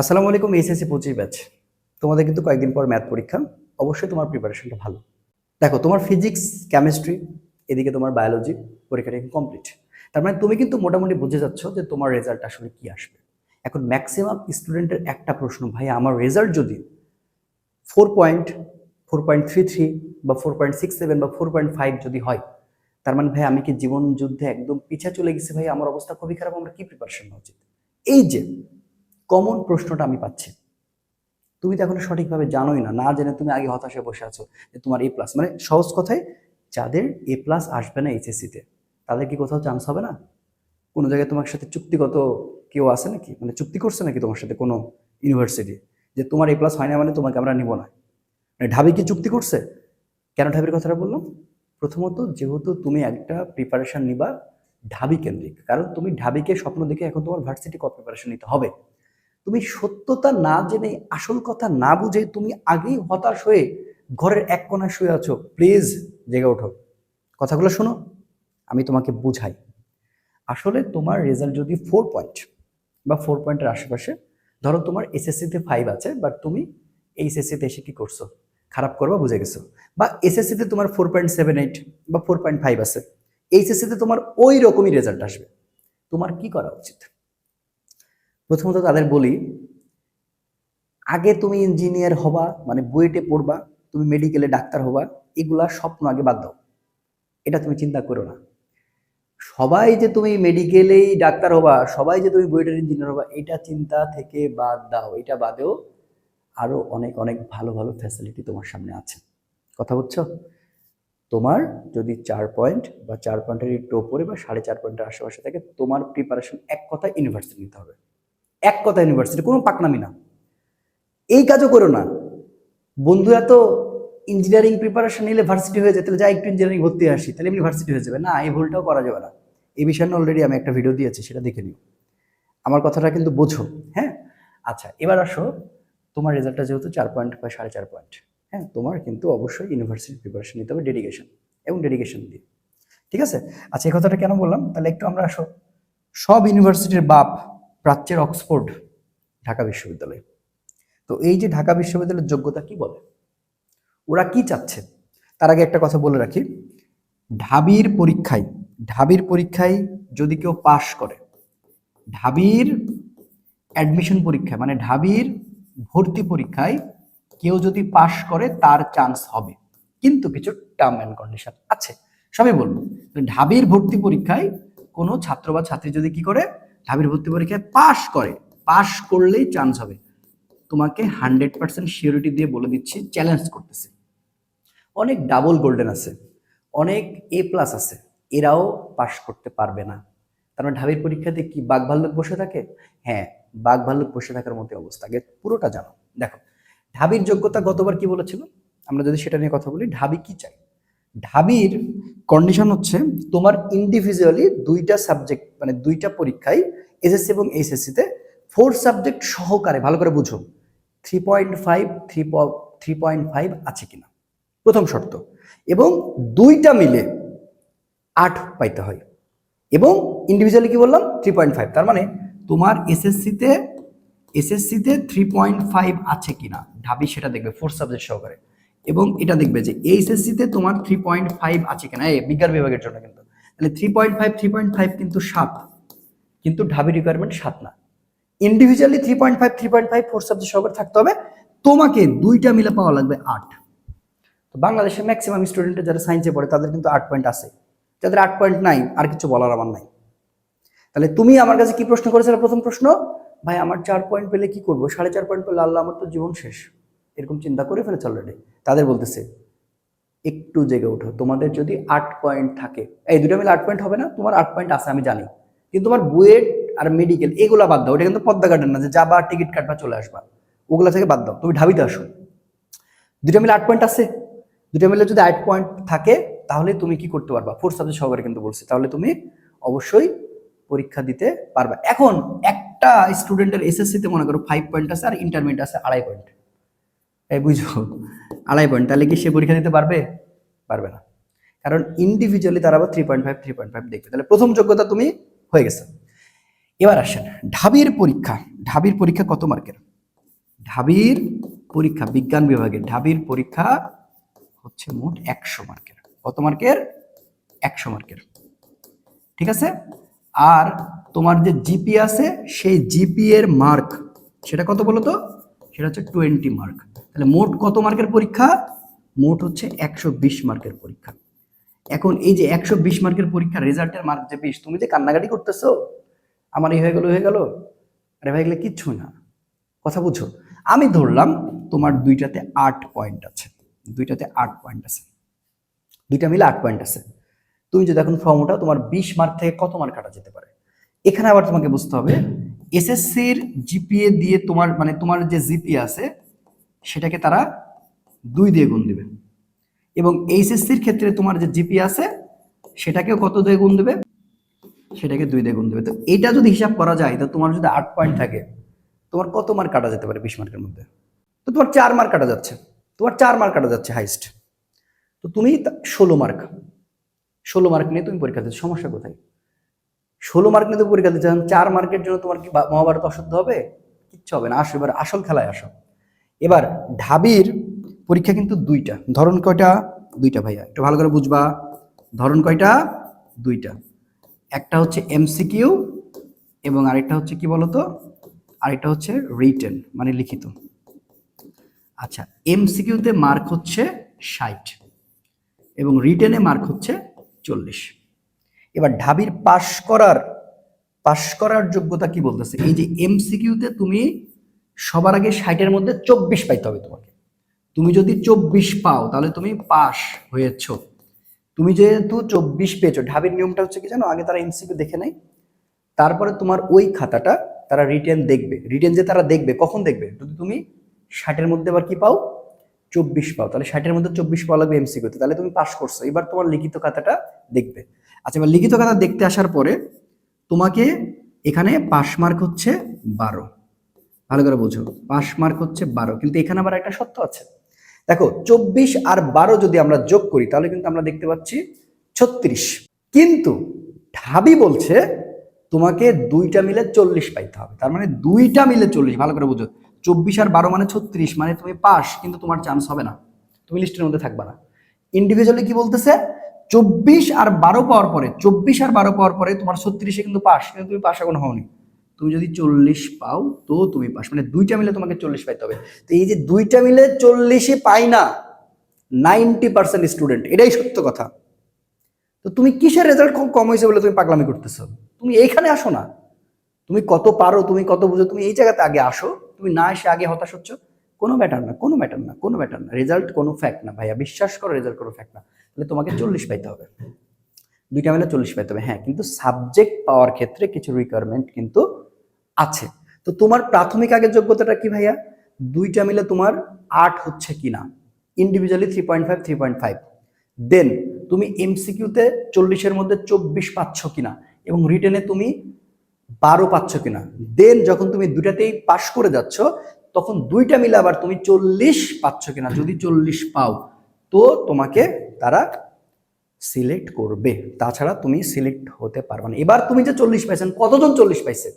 আসসালামু আলাইকুম এইচএসসি পঁচিশ ব্যাচ। তোমাদের কিন্তু কয়েকদিন পর ম্যাথ পরীক্ষা। অবশ্যই তোমার প্রিপারেশনটা ভালো। দেখো, তোমার ফিজিক্স, কেমিস্ট্রি, এদিকে তোমার বায়োলজি, পরীক্ষাটা কমপ্লিট। তার মানে তুমি কিন্তু মোটামুটি বুঝে যাচ্ছ যে তোমার রেজাল্ট আসলে কি আসবে। এখন ম্যাক্সিমাম স্টুডেন্টের একটা প্রশ্ন, ভাই, আমার রেজাল্ট যদি four point four point three three বা ফোর পয়েন্ট সিক্স সেভেন বা ফোর পয়েন্ট ফাইভ যদি হয়, তার মানে ভাই, আমি কি জীবন যুদ্ধে একদম পিছা চলে গেছি? ভাই, আমার অবস্থা খুবই খারাপ, আমরা কি প্রিপারেশন নেওয়া উচিত? এই যে কমন প্রশ্নটা আমি পাচ্ছি। তুমি তো এখনও সঠিকভাবে জানোই না না জেনে তুমি আগে হতাশায় বসে আছো যে তোমার এ প্লাস মানে সহজ কথায় যাদের এ প্লাস আসবে না এইচএসসিতে তাদের কি কোথাও চান্স হবে না? কোনো জায়গায় তোমার সাথে চুক্তিগত কেউ আছে নাকি? মানে চুক্তি করছে নাকি তোমার সাথে কোনো ইউনিভার্সিটি যে তোমার এ প্লাস হয় না মানে তোমাকে আমরা নিব না। মানে ঢাবি কি চুক্তি করছে? কেন ঢাবির কথাটা বললাম প্রথমত যেহেতু তুমি একটা প্রিপারেশন নিবা ঢাবি কেন্দ্রিক, কারণ তুমি ঢাবিকে স্বপ্ন দেখে এখন তোমার ভার্সিটি ক প্রিপারেশন নিতে হবে? তুমি সত্যতা না জেনে, আসল কথা না বুঝে তুমি আগেই হতাশ হয়ে ঘরের এক কোনায় শুয়ে আছো। প্লিজ জেগে ওঠো। কথাগুলো শোনো, আমি তোমাকে বুঝাই। আসলে তোমার রেজাল্ট যদি ফোর পয়েন্ট বা ফোর পয়েন্টের আশেপাশে, ধরো তোমার এসএসসিতে ফাইভ আছে বাট তুমি এইচএসসিতে এসে কি করছ? খারাপ করবা, বুঝে গেছো। বা এসএসসিতে তোমার ফোর পয়েন্ট সেভেন এইট বা ফোর পয়েন্ট ফাইভ আছে। এইচএসসিতে তোমার ওই রকমই রেজাল্ট আসবে। তোমার কি করা উচিত? প্রথমত তাদের বলি, আগে তুমি ইঞ্জিনিয়ার হবা মানে বুয়েটে পড়বা, তুমি মেডিকেলে ডাক্তার হবা, এগুলা স্বপ্ন আগে বাদ দাও। এটা তুমি চিন্তা করো না। সবাই যে তুমি মেডিকেলেই ডাক্তার হবা, সবাই যে তুমি বুয়েটের ইঞ্জিনিয়ার হবা, এটা চিন্তা থেকে বাদ দাও। এটা বাদেও আরও অনেক অনেক ভালো ভালো ফ্যাসিলিটি তোমার সামনে আছে। কথা বুঝছ? তোমার যদি চার পয়েন্ট বা চার পয়েন্টের একটু ওপরে বা সাড়ে চার পয়েন্টের আশেপাশে থাকে, তোমার প্রিপারেশন এক কথা ইউনিভার্সিটি নিতে হবে। এক কথা ইউনিভার্সিটি কোনো পাকনামি না। এই কাজও করো না। বন্ধুরা তো ইঞ্জিনিয়ারিং প্রিপারেশন নিলে ভার্সিটি হয়ে যায়, তাহলে যা একটু ইঞ্জিনিয়ারিং ভর্তি আসি, তাহলে এমনি ভার্সিটি হয়ে যাবে। না, এই ভুলটাও করা যাবে না। এই বিষয়ে অলরেডি আমি একটা ভিডিও দিয়েছি, সেটা দেখে নিও। আমার কথাটা কিন্তু বোঝো হ্যাঁ? আচ্ছা এবার আসো, তোমার রেজাল্টটা যেহেতু চার পয়েন্ট বা সাড়ে চার পয়েন্ট হ্যাঁ? তোমার কিন্তু অবশ্যই ইউনিভার্সিটি প্রিপারেশন নিতে হবে ডেডিকেশন এবং ডেডিকেশন দিয়ে। ঠিক আছে? আচ্ছা এই কথাটা কেন বললাম? তাহলে একটু আমরা আসো। সব ইউনিভার্সিটির বাপ প্রাচ্যের অক্সফোর্ড ঢাকা বিশ্ববিদ্যালয়। তো এই যে ঢাকা বিশ্ববিদ্যালয়ের যোগ্যতা কি বলে? ওরা কি চাচ্ছে? তার আগে একটা কথা বলে রাখি। ঢাবির পরীক্ষায় ঢাবির পরীক্ষায় যদি কেউ পাশ করে, ঢাবির অ্যাডমিশন পরীক্ষায় মানে ঢাবির ভর্তি পরীক্ষায় কেউ যদি পাশ করে, তার চান্স হবে। কিন্তু কিছু টার্ম অ্যান্ড কন্ডিশন আছে। সবই বলব। ঢাবির ভর্তি পরীক্ষায় কোনো ছাত্র বা ছাত্রী যদি কি করে ঢাবির ভর্তি পরীক্ষায় পাশ করে, পাশ করলেই চান্স হবে। তোমাকে হান্ড্রেড পার্সেন্ট সিওরিটি দিয়ে বলে দিচ্ছি চ্যালেঞ্জ করতেছে। অনেক ডাবল গোল্ডেন আছে, অনেক এ প্লাস আছে, এরাও পাশ করতে পারবে না। তার মানে ঢাবির পরীক্ষাতে কি বাঘ ভাল্লুক বসে থাকে? হ্যাঁ বাঘ ভাল্লুক বসে থাকার মতো অবস্থা। আগে পুরোটা জানো। দেখো, ঢাবির যোগ্যতা গতবার কি বলেছিল? আমরা যদি সেটা নিয়ে কথা বলি, ঢাবি কি চাই ঢাবির কন্ডিশন হচ্ছে তোমার ইন্ডিভিজুয়ালি দুইটা সাবজেক্ট মানে দুইটা পরীক্ষায় এসএসসি এবং এইচএসসিতে ফোর সাবজেক্ট সহকারে, ভালো করে বুঝো three point five three three point five আছে কিনা। প্রথম শর্ত, এবং দুইটা মিলে আট পাইতে হয়। এবং ইন্ডিভিজুয়ালি কি বললাম? থ্রি পয়েন্ট ফাইভ তার মানে তোমার এসএসসিতে এসএসসিতে থ্রি পয়েন্ট ফাইভ আছে কিনা, ঢাবি সেটা দেখবে ফোর সাবজেক্ট সহকারে। এবং এটা দেখবে যে এইচএসসিতে তোমার থ্রি পয়েন্ট ফাইভ আছে কিনা, এই বিজ্ঞান বিভাগের জন্য কিন্তু। তাহলে three point five three point five কিন্তু সাত, কিন্তু ঢাবি রিকোয়ারমেন্ট সাত না। Individually three point five three point five four subject সহকারে থাকতে হবে। তোমাকে দুইটা মিলে পাওয়া লাগবে আট। তো বাংলাদেশের ম্যাক্সিমাম স্টুডেন্টের যারা সায়েন্সে পড়ে, তাদের কিন্তু আট পয়েন্ট আছে। যাদের আট পয়েন্ট নাই, আর কিছু বলার আমার নাই। তাহলে তুমি আমার কাছে কি প্রশ্ন করেছিলে প্রথম প্রশ্ন। ভাই, আমার চার পয়েন্ট পেলে কি করব? সাড়ে চার পয়েন্ট পেলে আল্লাহ আমার তো জীবন শেষ। এরকম চিন্তা করে ফেলেছে অলরেডি তাদের বলতেছে, একটু জেগে ওঠো, তোমাদের যদি আট পয়েন্ট থাকে এই দুটো মিলে আট পয়েন্ট হবে না? তোমার আট পয়েন্ট আছে, আমি জানি। কিন্তু তোমার বুয়েট আর মেডিকেল এগুলা বাদ দাও। ওটা কিন্তু পদ্মা গার্ডেন না, যে যাবা, টিকিট কাটবা, চলে আসবা। ওগুলা থেকে বাদ দাও। তুমি ঢাবিতে আসো। দুটো মিলে আট পয়েন্ট আছে। দুটো মিলে যদি আট পয়েন্ট থাকে, তাহলে তুমি কি করতে পারবা? ফোর সাবজেক্ট সহকারে কিন্তু বলছি, তাহলে তুমি অবশ্যই পরীক্ষা দিতে পারবা। এখন একটা স্টুডেন্টের এসএসসিতে মনে করো ফাইভ পয়েন্ট আছে, আর ইন্টারমিডিয়েট আছে, আড়াই পয়েন্ট এই বুঝো, আড়াই পয়েন্ট তাহলে কি সে পরীক্ষা দিতে পারবে? পারবে না। কারণ ইন্ডিভিজুয়ালি তারা আবার three point five three point five দেখবে। তাহলে প্রথম যোগ্যতা তুমি হয়ে গেছে। এবার আসেন, ঢাবির পরীক্ষা ঢাবির পরীক্ষা কত মার্কের? ঢাবির পরীক্ষা, বিজ্ঞান বিভাগে ঢাবির পরীক্ষা হচ্ছে মোট একশো মার্কের। কত মার্কের? একশো মার্কের। ঠিক আছে? আর তোমার যে জিপি আছে, সেই জিপি এর মার্ক, সেটা কত বলো তো সেটা হচ্ছে টোয়েন্টি মার্ক। তাহলে মোট কত মার্কের পরীক্ষা? মোট হচ্ছে একশো বিশ মার্কের পরীক্ষা। এখন এই যে একশো বিশ মার্কের পরীক্ষা রেজাল্টের মার্ক যে বিশ তুমি যে কান্নাকাটি করতেছো, আমার এই হয়ে গেল হয়ে গেল। আরে ভাই, এগুলো কিচ্ছু না। কথা বুঝো। আমি ধরলাম তোমার দুইটাতে আট পয়েন্ট আছে। দুইটাতে আট পয়েন্ট আছে। দুইটা মিলে আট পয়েন্ট আছে। তুমি যদি এখন ফর্ম ওঠাও, তোমার বিশ মার্ক থেকে কত মার্ক কাটা যেতে পারে? এখানে আবার তোমাকে বুঝতে হবে এসএসসির জিপিএ দিয়ে তোমার মানে তোমার যে জিপিএ আছে সেটাকে তারা দুই দিয়ে গুণ দিবে। এবং এইচএসসির ক্ষেত্রে তোমার যে জিপি আছে, সেটাকেও কত দিয়ে গুণ দেবে? সেটাকে দুই দিয়ে গুণ দেবে। তো এটা যদি হিসাব করা যায়, তো তোমার যদি আট পয়েন্ট থাকে, তোমার কত মার্ক কাটা যেতে পারে বিশ মার্কের মধ্যে? তো তোমার চার মার্ক কাটা যাচ্ছে। তোমার চার মার্ক কাটা যাচ্ছে হাইস্ট তো তুমি ষোলো মার্ক ষোলো মার্ক নিয়ে তুমি পরীক্ষা দিচ্ছ, সমস্যা কোথায়? ষোলো মার্ক নিয়ে তুমি পরীক্ষা দিচ্ছ চার মার্কের জন্য তোমার কি মহাভারত অশুদ্ধ হবে? কিচ্ছু হবে না। আসো, এবার আসল খেলায় আসো। এবার ঢাবির পরীক্ষা কিন্তু দুইটা। ধরন কয়টা? দুইটা ভাইয়া, একটু ভালো করে বুঝবা। ধরন কয়টা? দুইটা। একটা হচ্ছে এমসিকিউ এবং আরেকটা হচ্ছে কি বলতো? আরেকটা হচ্ছে রিটেন মানে লিখিত। আচ্ছা এমসিকিউতে মার্ক হচ্ছে ষাট এবং রিটেনে মার্ক হচ্ছে চল্লিশ। এবার ঢাবির পাশ করার পাশ করার যোগ্যতা কি বলতেছে? এই যে এমসিকিউতে তুমি সবার আগে ষাটের মধ্যে চব্বিশ পাইতে হবে তোমাকে। তুমি যদি চব্বিশ পাও, তাহলে তুমি পাস হয়েছ। তুমি যেহেতু চব্বিশ পেয়েছ, ঢাবির নিয়মটা হচ্ছে কি জানো? আগে তারা এমসিকিউ দেখে নেয়, তারপরে তোমার ওই খাতাটা তারা রিটেন দেখবে। রিটেন যে তারা দেখবে, কখন দেখবে? যদি তুমি ষাটের মধ্যে আবার কি পাও? চব্বিশ পাও। তাহলে ষাটের মধ্যে চব্বিশ পাওয়া লাগবে এমসিকিউতে তাহলে তুমি পাস করছ। এবার তোমার লিখিত খাতাটা দেখবে। আচ্ছা এবার লিখিত খাতা দেখতে আসার পরে তোমাকে এখানে পাস মার্ক হচ্ছে বারো। ভালো করে বুঝো। পাস মার্ক হচ্ছে বারো, কিন্তু এখানে আবার একটা সত্য আছে। দেখো, চব্বিশ আর বারো যদি আমরা যোগ করি, তাহলে কিন্তু আমরা দেখতে পাচ্ছি ছত্রিশ। কিন্তু ঢাবি বলছে তোমাকে দুইটা মিলে চল্লিশ পাইতে হবে। তার মানে দুইটা মিলে চল্লিশ, ভালো করে বুঝো। চব্বিশ আর বারো মানে ছত্রিশ মানে তুমি পাস, কিন্তু তোমার চান্স হবে না। তুমি লিস্টের মধ্যে থাকবা না। ইন্ডিভিজুয়ালি কি বলতেছে? চব্বিশ আর বারো পাওয়ার পরে, চব্বিশ আর বারো পাওয়ার পরে তোমার ছত্রিশে কিন্তু পাস, কিন্তু তুমি পাস এখন হওনি। তুমি যদি চল্লিশ পাও, তো তুমি পাস। মানে দুইটা মিলে তোমাকে চল্লিশ পাইতে হবে। তো এই যে দুইটা মিলে চল্লিশে পাই না, নাইনটি পার্সেন্ট স্টুডেন্ট, এটাই সত্য কথা। তো তুমি কিসের রেজাল্ট খুব কম হয়েছে বলে তুমি পাগলামি করতেছো? তুমি এইখানে আসো না। তুমি কত পারো, তুমি কত বুঝো, তুমি এই জায়গাতে আগে আসো। তুমি না এসে আগে হতাশ হচ্ছ। কোনো ম্যাটার না, কোনো ম্যাটার না, কোনো ম্যাটার না। রেজাল্ট কোনো ফ্যাক্ট না ভাইয়া, বিশ্বাস করো রেজাল্ট কোনো ফ্যাক্ট না। তাহলে তোমাকে চল্লিশ পাইতে হবে। দুইটা মিলে চল্লিশ পাইতে হবে হ্যাঁ। কিন্তু সাবজেক্ট পাওয়ার ক্ষেত্রে কিছু রিকোয়ারমেন্ট কিন্তু আছে। তো তোমার প্রাথমিক আগের যোগ্যতাটা কি ভাইয়া? দুইটা মিলে তোমার আট হচ্ছে কি না? Individually three point five three point five then তুমি এমসিকিউতে চল্লিশের মধ্যে চব্বিশ পাচ্ছ কিনা এবং রিটেনে তুমি বারো পাচ্ছ কিনা দেন যখন তুমি দুটাতেই পাশ করে যাচ্ছ, তখন দুইটা মিলে আবার তুমি চল্লিশ পাচ্ছ কিনা যদি চল্লিশ পাও, তো তোমাকে তারা সিলেক্ট করবে। তাছাড়া তুমি সিলেক্ট হতে পারবে না। এবার তুমি যে চল্লিশ পাইছেন, কতজন চল্লিশ পাইছে?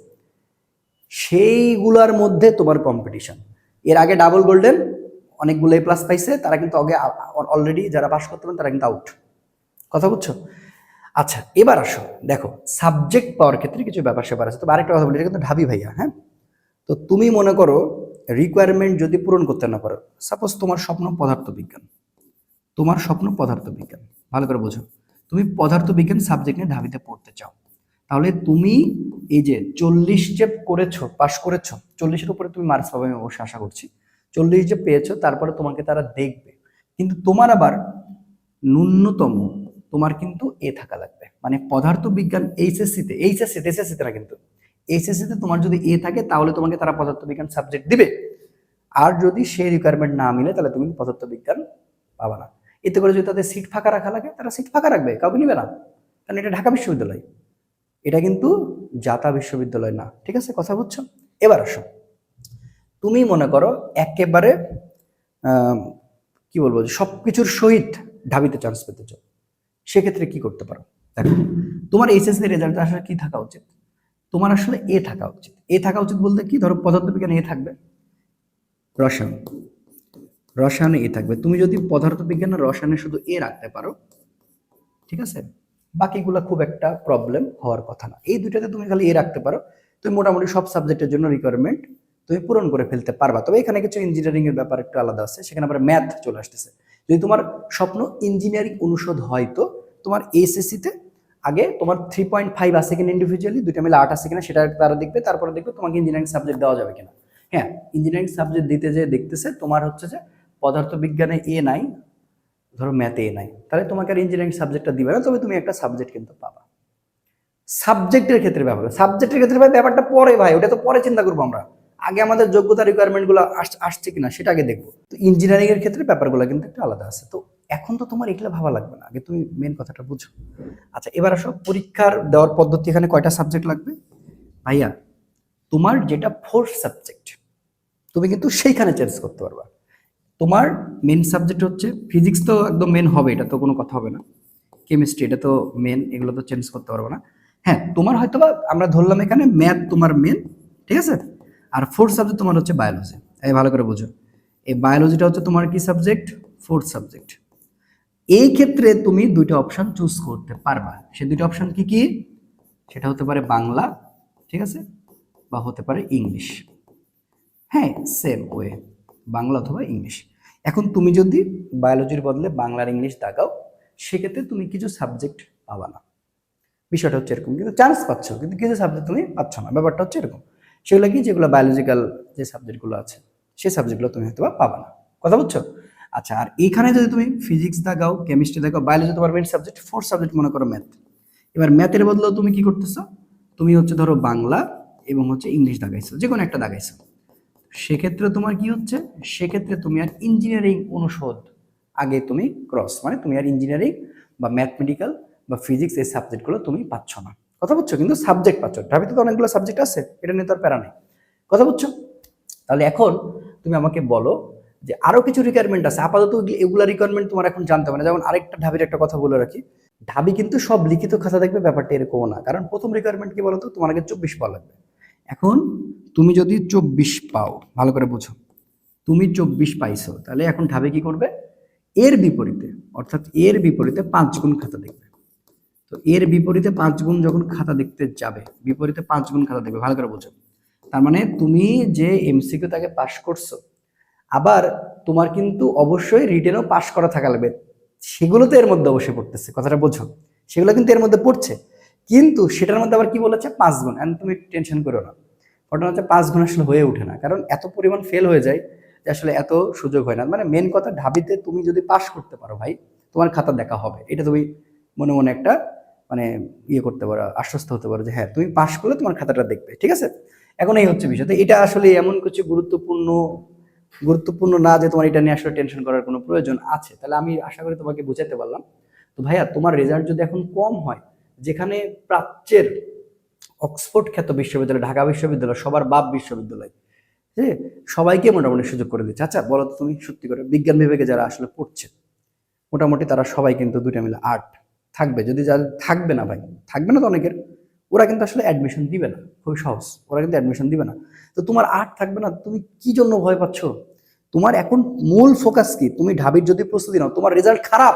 সেইগুলার মধ্যে তোমার কম্পিটিশন এর আগে ডাবল গোল্ডেন অনেকগুলো এ প্লাস পাইছে, তারা কিন্তু আগে অলরেডি যারা পাস করতে পারেন, তারা কিন্তু আউট কথা বুঝছ? আচ্ছা এবার আসো। দেখো সাবজেক্ট পাওয়ার ক্ষেত্রে কিছু ব্যাপার স্যাপার আছে। তো আরেকটা কথা বলি, এটা কিন্তু ঢাবি ভাইয়া হ্যাঁ? তো তুমি মনে করো রিকোয়ারমেন্ট যদি পূরণ করতে না পারো সাপোজ তোমার স্বপ্ন পদার্থবিজ্ঞান তোমার স্বপ্ন পদার্থবিজ্ঞান ভালো করে বোঝো। তুমি পদার্থবিজ্ঞান সাবজেক্ট নিয়ে ঢাবিতে পড়তে চাও। তাহলে তুমি এই যে চল্লিশ যে করেছ পাশ করেছ, চল্লিশের উপরে তুমি মার্কস পাবে আমি অবশ্যই আশা করছি। চল্লিশ যে পেয়েছ, তারপরে তোমাকে তারা দেখবে। কিন্তু তোমার আবার ন্যূনতম তোমার কিন্তু এ থাকা লাগবে। মানে পদার্থবিজ্ঞান এইচএসসিতে এইচএসসিতে এসএসসিতে না কিন্তু। এইচএসসিতে তোমার যদি এ থাকে, তাহলে তোমাকে তারা পদার্থবিজ্ঞান সাবজেক্ট দিবে। আর যদি সেই রিকোয়ারমেন্ট না মিলে, তাহলে তুমি পদার্থবিজ্ঞান পাবা না। এতে করে যদি তাদের সিট ফাঁকা রাখা লাগে, তারা সিট ফাঁকা রাখবে, কাউকে নিবে না। কারণ এটা ঢাকা বিশ্ববিদ্যালয়। এটা কিন্তু জাতা বিশ্ববিদ্যালয় না, ঠিক আছে? কথা বুঝছ? এবার আসো। তুমি মনে করো একেবারে কি বলব সব কিছুর সহিত ঢাবিতে চান্স পেতে চাও। সেক্ষেত্রে কি করতে পারো? দেখো, তোমার এইচএসসি রেজাল্ট আসলে কি থাকা উচিত? তোমার আসলে এ থাকা উচিত। এ থাকা উচিত বলতে কি? ধরো পদার্থবিজ্ঞান এ থাকবে। রসায়ন। রসায়নে এ থাকবে। তুমি যদি পদার্থবিজ্ঞানের রসায়নে শুধু এ রাখতে পারো, ঠিক আছে? বাকিগুলো খুব একটা প্রবলেম হওয়ার কথা না। এই দুইটাতে তুমি খালি এ রাখতে পারো। তুমি মোটামুটি সব সাবজেক্টের জন্য রিকোয়ারমেন্ট তুমি পূরণ করে ফেলতে পারবা। তবে এখানে কিছু ইঞ্জিনিয়ারিং এর ব্যাপার একটু আলাদা আছে। সেখানে আবার ম্যাথ চলে আসতেছে। যদি তোমার স্বপ্ন ইঞ্জিনিয়ারিং অনুষদ হয় তো তোমার এসএসসি তে আগে তোমার থ্রি পয়েন্ট ফাইভ আছে কিনা ইন্ডিভিজুয়ালি দুইটা মিলে আট আছে কিনা সেটা তারা দেখবে, তারপরে দেখবে তোমাকে ইঞ্জিনিয়ারিং সাবজেক্ট দেওয়া যাবে কিনা। হ্যাঁ ইঞ্জিনিয়ারিং সাবজেক্ট দিতে যে দেখতেছে তোমার হচ্ছে যে পদার্থবিজ্ঞানে এ নাই ধরো ম্যাথে নাই, তাহলে তোমাকে আর ইঞ্জিনিয়ারিং সাবজেক্টটা দিবে না, তবে তুমি একটা সাবজেক্ট কিন্তু পাবা। সাবজেক্টের ক্ষেত্রে ব্যাপার সাবজেক্টের ক্ষেত্রে ভাই ব্যাপারটা পরে ভাই, ওটা তো পরে চিন্তা করব আমরা। আগে আমাদের যোগ্যতা রিকোয়ারমেন্টগুলো আস- আসছে কিনা সেটা আগে দেখব। তো ইঞ্জিনিয়ারিং এর ক্ষেত্রে ব্যাপারগুলো কিন্তু একটু আলাদা আছে। তো এখন তো তোমার এগুলো ভাবা লাগবে না, আগে তুমি মেন কথাটা বুঝো। আচ্ছা এবার আসো, পরীক্ষার দেওয়ার পদ্ধতি, এখানে কয়টা সাবজেক্ট লাগবে? ভাইয়া, তোমার যেটা ফোর্থ সাবজেক্ট তুমি কিন্তু সেইখানে চেঞ্জ করতে পারবা। তোমার মেন সাবজেক্ট হচ্ছে ফিজিক্স তো একদম মেন হবে, এটা তো কোনো কথা হবে না। কেমিস্ট্রি এটা তো মেন এগুলো তো চেঞ্জ করতে পারব না। হ্যাঁ তোমার হয়তো বা আমরা ধরলাম এখানে ম্যাথ তোমার মেন ঠিক আছে? আর ফোর্থ সাবজেক্ট তোমার হচ্ছে বায়োলজি এই ভালো করে বুঝো। এই বায়োলজিটা হচ্ছে তোমার কি সাবজেক্ট ফোর্থ সাবজেক্ট এই ক্ষেত্রে তুমি দুইটা অপশান চুজ করতে পারবা। সে দুইটা অপশান কি কি? সেটা হতে পারে বাংলা, ঠিক আছে? বা হতে পারে ইংলিশ হ্যাঁ সেম ওয়ে বাংলা অথবা ইংলিশ এখন তুমি যদি বায়োলজির বদলে বাংলার ইংলিশ দাগাও সেক্ষেত্রে তুমি কিছু সাবজেক্ট পাবা না। বিষয়টা হচ্ছে এরকম, কিন্তু চান্স পাচ্ছ, কিন্তু কিছু সাবজেক্ট তুমি পাচ্ছ না। ব্যাপারটা হচ্ছে এরকম। সেগুলো কি, যেগুলো বায়োলজিক্যাল যে সাবজেক্টগুলো আছে, সেই সাবজেক্টগুলো তুমি হয়তো বা পাবা না। কথা বুঝছ? আচ্ছা আর এখানে যদি তুমি ফিজিক্স দেখাও কেমিস্ট্রি দেখাও বায়োলজি তোমার মেন সাবজেক্ট ফোর্থ সাবজেক্ট মনে করো ম্যাথ এবার ম্যাথের বদলেও তুমি কি করতেছো? তুমি হচ্ছে ধরো বাংলা এবং হচ্ছে ইংলিশ দাগাইছো যে কোনো একটা দাগাইছো সেক্ষেত্রে তোমার কি হচ্ছে? সেক্ষেত্রে তুমি আর ইঞ্জিনিয়ারিং অনুষদ আগে তুমি ক্রস মানে তুমি আর ইঞ্জিনিয়ারিং বা ম্যাথমেটিক্যাল বা ফিজিক্স এই সাবজেক্টগুলো তুমি পাচ্ছ না। কথা বুঝছ? কিন্তু সাবজেক্ট পাচ্ছ। ঢাবিতে তো অনেকগুলো সাবজেক্ট আছে, এটা নিয়ে তো আর প্যারা নেই। কথা বুঝছ? তাহলে এখন তুমি আমাকে বলো যে আরও কিছু রিকোয়ারমেন্ট আছে। আপাতত এগুলো- রিকোয়ারমেন্ট তোমার এখন জানতে হবে না। যেমন আরেকটা ঢাবির একটা কথা বলে রাখি। ঢাবি কিন্তু সব লিখিত খাতা দেখবে, ব্যাপারটা এরকমও না। কারণ প্রথম রিকোয়ারমেন্ট কি বলতো? তোমার আগে চব্বিশ পাওয়া লাগবে। এখন তুমি যদি চব্বিশ পাও, ভালো করে বোঝো, তুমি চব্বিশ পাইছো, তাহলে এখন ঢাবে কি করবে? এর বিপরীতে, অর্থাৎ এর বিপরীতে পাঁচ গুণ খাতা দেখবে। তো এর বিপরীতে পাঁচ গুণ যখন খাতা দেখতে যাবে, বিপরীতে পাঁচ গুণ খাতা দেখবে, ভালো করে বোঝো। তার মানে তুমি যে এমসিকিউ তাকে পাশ করছ, আবার তোমার কিন্তু অবশ্যই রিটেনও পাশ করা থাকা লাগবে। সেগুলো তো এর মধ্যে অবশ্যই পড়তেছে, কথাটা বোঝো। সেগুলো কিন্তু এর মধ্যে পড়ছে। কিন্তু সেটার মধ্যে আবার কি বলেছে? পাঁচ গুণ। তুমি টেনশন করো না। ঘটনা হচ্ছে পাঁচ গুণ আসলে হয়ে ওঠে না। কারণ এত পরিমাণ ফেল হয়ে যায় যে আসলে এত সুযোগ হয় না। মানে মেন কথা ঢাবিতে তুমি যদি পাশ করতে পারো ভাই, তোমার খাতা দেখা হবে। এটা তুমি মনে মনে একটা মানে ইয়ে করতে পারো, আশ্বস্ত হতে পারো যে হ্যাঁ তুমি পাশ করলে তোমার খাতাটা দেখবে, ঠিক আছে? এখন এই হচ্ছে বিষয়। তো এটা আসলে এমন কিছু গুরুত্বপূর্ণ গুরুত্বপূর্ণ না যে তোমার এটা নিয়ে আসলে টেনশন করার কোনো প্রয়োজন আছে। তাহলে আমি আশা করি তোমাকে বুঝাতে পারলাম। তো ভাইয়া, তোমার রেজাল্ট যদি এখন কম হয়, যেখানে প্রাচ্যের অক্সফোর্ড খ্যাত বিশ্ববিদ্যালয়, ঢাকা বিশ্ববিদ্যালয়, সবার বাপ বিশ্ববিদ্যালয়। হ্যাঁ? সবাইকে মোটামুটি সুযোগ করে দিচ্ছে। আচ্ছা বলো তো তুমি সত্যি করে, বিজ্ঞান বিভাগে যারা আসলে পড়ছে, মোটামুটি তারা সবাই কিন্তু দুইটা মিলে আর্ট থাকবে। যদি যাদের থাকবে না ভাই, থাকবে না তো অনেকের, ওরা কিন্তু আসলে অ্যাডমিশন দিবে না, খুবই সহজ, ওরা কিন্তু অ্যাডমিশন দিবে না। তো তোমার আর্ট থাকবে না, তুমি কি জন্য ভয় পাচ্ছ? তোমার এখন মূল ফোকাস কি? তুমি ঢাবির যদি প্রস্তুতি নাও, তোমার রেজাল্ট খারাপ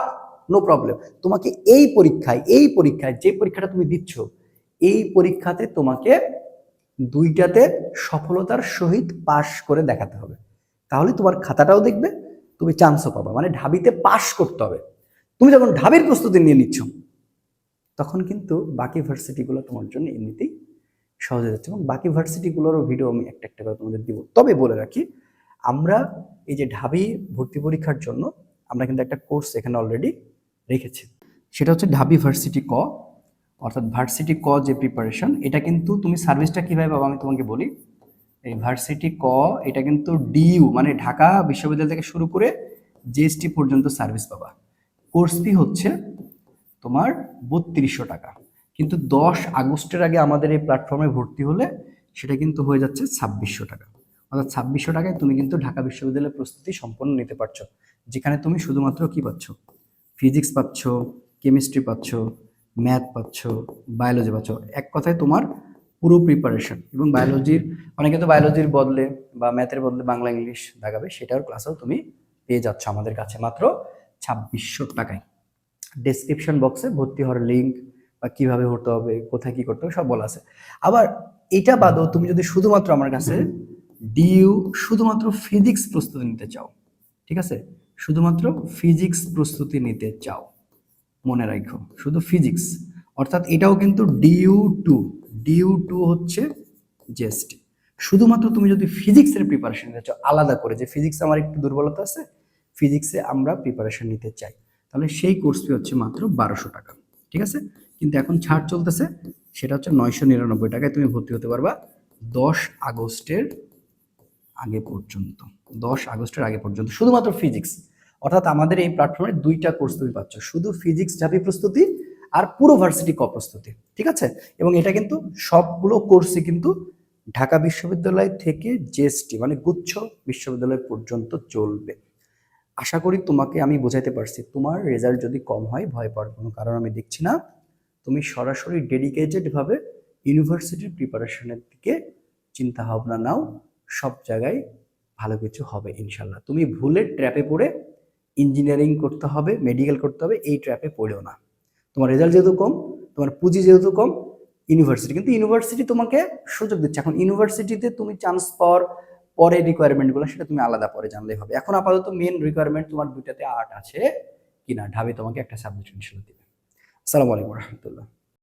নো প্রবলেম তোমাকে এই পরীক্ষায় এই পরীক্ষায় যে পরীক্ষাটা তুমি দিচ্ছ এই পরীক্ষাতে তোমাকে দুইটাতে সফলতার সহিত পাশ করে দেখাতে হবে। তাহলে তোমার খাতাটাও দেখবে, তুমি চান্সও পাবা। মানে ঢাবিতে পাশ করতে হবে। তুমি যখন ঢাবির প্রস্তুতি নিয়ে নিচ্ছ, তখন কিন্তু বাকি ভার্সিটিগুলো তোমার জন্য এমনিতেই সহজ হয়ে যাচ্ছে। এবং বাকি ভার্সিটিগুলোরও ভিডিও আমি একটা একটা করে তোমাদের দিব। তবে বলে রাখি, আমরা এই যে ঢাবি ভর্তি পরীক্ষার জন্য আমরা কিন্তু একটা কোর্স এখানে অলরেডি রেখেছি। সেটা হচ্ছে ঢাবি ভার্সিটি ক। অর্থাৎ ভার্সিটি ক যে প্রিপারেশন এটা কিন্তু তুমি সার্ভিসটা কীভাবে পাবো, আমি তোমাকে বলি। এই ভার্সিটি ক, এটা কিন্তু ডিইউ মানে ঢাকা বিশ্ববিদ্যালয় থেকে শুরু করে জিএসটি পর্যন্ত সার্ভিস পাবা। কোর্স ফি হচ্ছে তোমার বত্রিশশো টাকা। কিন্তু দশ আগস্টের আগে আমাদের এই প্ল্যাটফর্মে ভর্তি হলে সেটা কিন্তু হয়ে যাচ্ছে ছাব্বিশশো টাকা। অর্থাৎ ছাব্বিশশো টাকায় তুমি কিন্তু ঢাকা বিশ্ববিদ্যালয়ের প্রস্তুতি সম্পন্ন নিতে পারছ। যেখানে তুমি শুধুমাত্র কি পাচ্ছ? ফিজিক্স পাচ্ছ কেমিস্ট্রি পাচ্ছ ম্যাথ পাচ্ছ বায়োলজি পাচ্ছ, এক কথায় তোমার পুরো প্রিপারেশন এবং বায়োলজির অনেকে তো বায়োলজির বদলে বা ম্যাথের বদলে বাংলা ইংলিশ দেখাবে সেটার ক্লাসেও তুমি পেয়ে যাচ্ছ আমাদের কাছে। মাত্র ছাব্বিশশো টাকায়। ডেসক্রিপশন বক্সে ভর্তি হওয়ার লিঙ্ক বা কীভাবে হতে হবে, কোথায় কি করতে হবে, সব বলা আছে। আবার এটা বাদও তুমি যদি শুধুমাত্র আমার কাছে ডিইউ শুধুমাত্র ফিজিক্স প্রস্তুতি নিতে চাও, ঠিক আছে? শুধুমাত্র ফিজিক্স প্রস্তুতি নিতে চাও। মনে রাখো, শুধু ফিজিক্স অর্থাৎ এটাও কিন্তু ডিউ টু ডিউ টু হচ্ছে জিএসটি শুধুমাত্র তুমি যদি ফিজিক্সের প্রিপারেশন নিতে চাও, আলাদা করে, যে ফিজিক্স আমার একটু দুর্বলতা আছে ফিজিক্সে আমরা প্রিপারেশন নিতে চাই। তাহলে সেই কোর্স ফি হচ্ছে মাত্র বারোশো টাকা, ঠিক আছে? কিন্তু এখন ছাড় চলতেছে, সেটা হচ্ছে নয়শো নিরানব্বই টাকায় তুমি ভর্তি হতে পারবা দশ আগস্টের আগে পর্যন্ত, দশ আগস্টের আগে পর্যন্ত, শুধুমাত্র ফিজিক্স অর্থাৎ আমাদের এই প্ল্যাটফর্মে দুইটা কোর্স তুমি পাচ্ছ। শুধু ফিজিক্স ঝাপি প্রস্তুতি আর পুরো ভার্সিটি ক প্রস্তুতি, ঠিক আছে? এবং এটা কিন্তু সবগুলো কোর্সই কিন্তু ঢাকা বিশ্ববিদ্যালয় থেকে জেএসটি মানে গুচ্ছ বিশ্ববিদ্যালয় পর্যন্ত চলবে। আশা করি তোমাকে আমি বোঝাইতে পারছি। তোমার রেজাল্ট যদি কম হয়, ভয় পাওয়ার কোনো কারণ আমি দেখছি না। তুমি সরাসরি ডেডিকেটেড ভাবে ইউনিভার্সিটির প্রিপারেশনের দিকে চিন্তা ভাবনা নাও। সব জায়গায় ভালো কিছু হবে, ইনশাল্লাহ। তুমি ভুলে ট্র্যাপে পড়ে ইঞ্জিনিয়ারিং করতে হবে মেডিকেল করতে হবে, এই ট্র্যাপে পড়েও না। তোমার রেজাল্ট যেহেতু কম, তোমার পুঁজি যেহেতু কম ইউনিভার্সিটি কিন্তু ইউনিভার্সিটি তোমাকে সুযোগ দিচ্ছে। এখন ইউনিভার্সিটিতে তুমি চান্স পাওয়ার পরে রিকোয়ারমেন্টগুলো সেটা তুমি আলাদা পরে জানলেই হবে। এখন আপাতত মেন রিকোয়ারমেন্ট তোমার দুইটাতে আর্ট আছে কিনা, ঢাবে তোমাকে একটা সাবজেক্ট ইনশাল্লাহ দিবে। আসসালামু আলাইকুম রহমতুল্লাহ।